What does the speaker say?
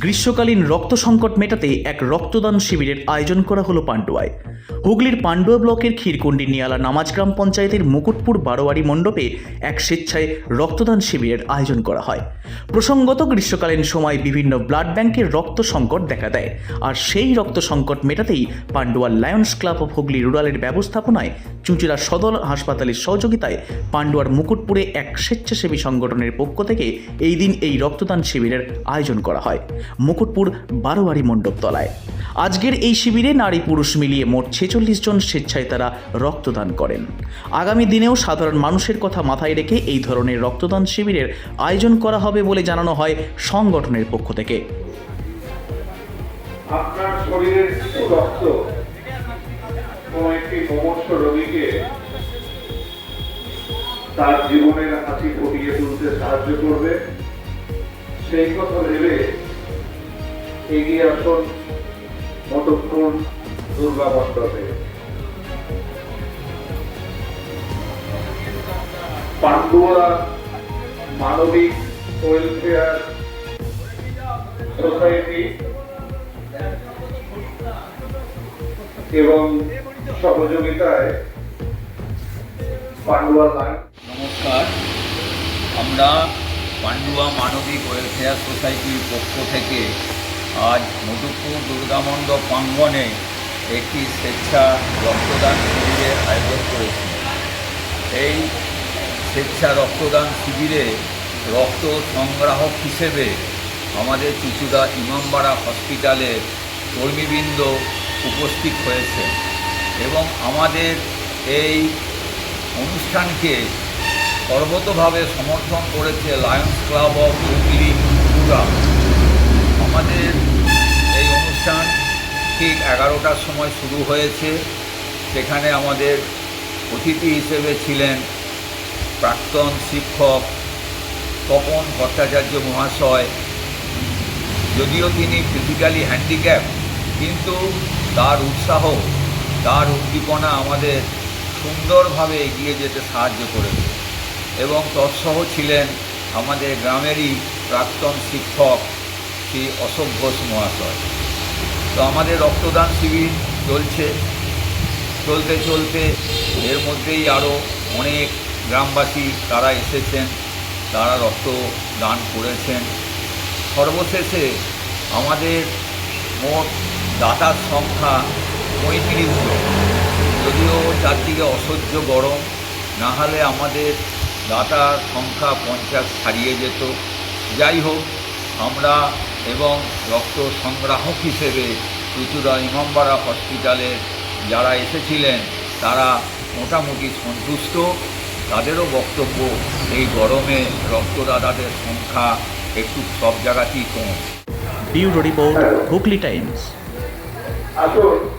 গ্রীষ্মকালীন রক্ত সংকট মেটাতে এক রক্তদান শিবিরের আয়োজন করা হলো পান্ডুয়ায়। হুগলির পান্ডুয়া ব্লকের ক্ষীরকুণ্ডি নিয়ালা নামাজ গ্রাম পঞ্চায়েতের মুকুটপুর বারোয়ারি মণ্ডপে এক স্বেচ্ছায় রক্তদান শিবিরের আয়োজন করা হয়। প্রসঙ্গত, গ্রীষ্মকালীন সময় বিভিন্ন ব্লাড ব্যাংকের রক্ত সংকট দেখা দেয়। আর সেই রক্ত সংকট মেটাতেই Pandua Lions Club of Hooghly রুরালের ব্যবস্থাপনায় চুঁচুড়া সদর হাসপাতালের সহযোগিতায় পান্ডুয়ার মুকুটপুরে এক স্বেচ্ছাসেবী সংগঠনের পক্ষ থেকে এই দিন এই রক্তদান শিবিরের আয়োজন করা হয়। মুকুটপুর বারোয়ারি মণ্ডপতলায়। আজকের এই শিবিরে নারী পুরুষ মিলিয়ে মোট ছেচল্লিশ জন স্বেচ্ছায় তারা রক্তদান করেন। আগামী দিনেও সাধারণ মানুষের কথা মাথায় রেখে এই ধরনের রক্তদান শিবিরের আয়োজন করা হবে বলে জানানো হয় সংগঠনের পক্ষ থেকে। আপনার শরীরের রক্ত কোন একটি মুমূর্ষ রোগীকে তার জীবনের হাসি ফুটিয়ে তুলতে সাহায্য করবে, সেই কথা ভেবে এগিয়ে আসুন মতক্ষণ দুর্গা মণ্ডপে। পান্ডুয়া মানবিক ওয়েলফেয়ার সোসাইটি এবং সহযোগিতায় পান্ডুয়া লাইন নমস্কার। আমরা পান্ডুয়া মানবিক ওয়েলফেয়ার সোসাইটির পক্ষ থেকে আজ মধুপুর দুর্গামণ্ডপ প্রাঙ্গণে একটি স্বেচ্ছা রক্তদান শিবিরের আয়োজন করেছি। এই স্বেচ্ছা রক্তদান শিবিরে রক্ত সংগ্রাহক হিসেবে আমাদের চুচুড়া ইমামবাড়া হসপিটালে কর্মীবৃন্দ উপস্থিত হয়েছে এবং আমাদের এই অনুষ্ঠানকে সর্বতভাবে সমর্থন করেছে লায়ন্স ক্লাব অফ হুগলি পুরা আমাদের এই অনুষ্ঠান ঠিক এগারোটার সময় শুরু হয়েছে, সেখানে আমাদের অতিথি হিসেবে ছিলেন প্রাক্তন শিক্ষক তপন ভট্টাচার্য মহাশয়। যদিও তিনি ফিজিক্যালি হ্যান্ডিক্যাপ কিন্তু তার উৎসাহ তার উদ্দীপনা আমাদের সুন্দরভাবে এগিয়ে যেতে সাহায্য করেছে। এবং তৎসহ ছিলেন আমাদের গ্রামেরই প্রাক্তন শিক্ষক শ্রী অশোক ঘোষ মহাশয়। তো আমাদের রক্তদান শিবির চলছে। চলতে চলতে এর মধ্যেই আরও অনেক গ্রামবাসী তারা এসেছেন, তারা রক্ত দান করেছেন। সর্বশেষে আমাদের মোট দাতার সংখ্যা পঁয়ত্রিশ জন যদিও চারদিকে অসহ্য গরম না হলে আমাদের দাতার সংখ্যা পঞ্চাশ ছাড়িয়ে যেত। যাই হোক আমরা এবং রক্ত সংগ্রাহক হিসেবে চুচুড়া ইমামবাড়া হসপিটালে যারা এসেছিলেন তারা মোটামুটি সন্তুষ্ট। তাদেরও বক্তব্য এই গরমে রক্তদাতাদের সংখ্যা একটু সব জায়গাতেই কম। Bureau report Hooghly Times. আসুন।